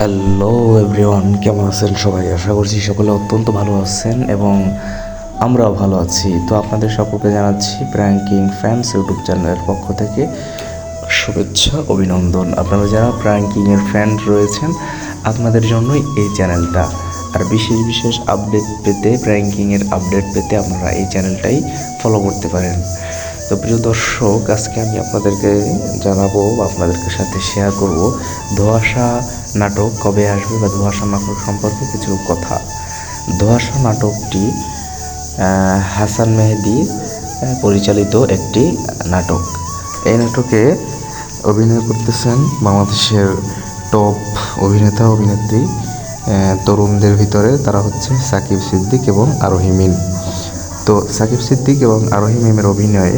Hello everyone কেমন আছেন সবাই? আশা করছি সকলে অত্যন্ত ভালো আছেন এবং আমরাও ভালো আছি। তো আপনাদের সকলকে জানাচ্ছি প্র্যাঙ্কিং ফ্যান্স ইউটিউব চ্যানেলের পক্ষ থেকে শুভেচ্ছা, অভিনন্দন। আপনারা যারা প্র্যাঙ্কিংয়ের ফ্যান রয়েছেন, আপনাদের জন্যই এই চ্যানেলটা আর বিশেষ বিশেষ আপডেট পেতে প্র্যাঙ্কিংয়ের আপডেট পেতে আপনারা এই চ্যানেলটাই ফলো করতে পারেন। তো প্রিয় দর্শক, আজকে আমি আপনাদেরকে জানাব আপনাদেরকে সাথে শেয়ার করব ধোয়াশা নাটক, কবে আসবে বা ধোয়াশা নাটক সম্পর্কে কিছু কথা। ধোয়াশা নাটকটি হাসান মেহেদি পরিচালিত একটি নাটক। এই নাটকে অভিনয় করতেছেন বাংলাদেশের টপ অভিনেতা, অভিনেত্রী তরুণদের ভিতরে তারা হচ্ছে সাকিব সিদ্দিক এবং আরোহী মিম। তো সাকিব সিদ্দিক এবং আরোহী মিমের অভিনয়ে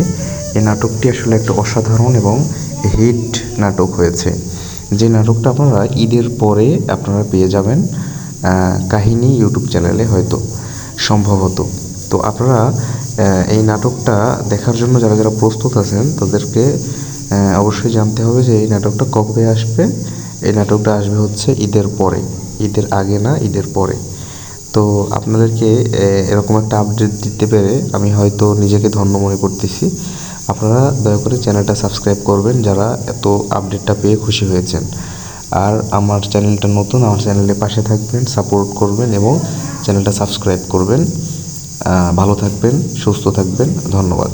এই নাটকটি আসলে একটা অসাধারণ এবং হিট নাটক হয়েছে। যে নাটকটা আপনারা ঈদের পরে আপনারা পেয়ে যাবেন কাহিনী ইউটিউব চ্যানেলে হয়তো সম্ভবত। তো আপনারা এই নাটকটা দেখার জন্য যারা যারা প্রস্তুত আছেন, তাদেরকে অবশ্যই জানতে হবে যে এই নাটকটা কবে আসবে। এই নাটকটা আসবে হচ্ছে ঈদের পরে। ঈদের আগে না, ঈদের পরে। তো আপনাদেরকে এরকম একটা আপডেট দিতে পেরে আমি হয়তো নিজেকে ধন্য মনে করতেছি। আপনারা দয়া করে চ্যানেলটা সাবস্ক্রাইব করবেন যারা এত আপডেটটা পেয়ে খুশি হয়েছেন। আর আমার চ্যানেলটা নতুন, আমার চ্যানেলের পাশে থাকবেন সাপোর্ট করবেন এবং চ্যানেলটা সাবস্ক্রাইব করবেন। ভালো থাকবেন, সুস্থ থাকবেন, ধন্যবাদ।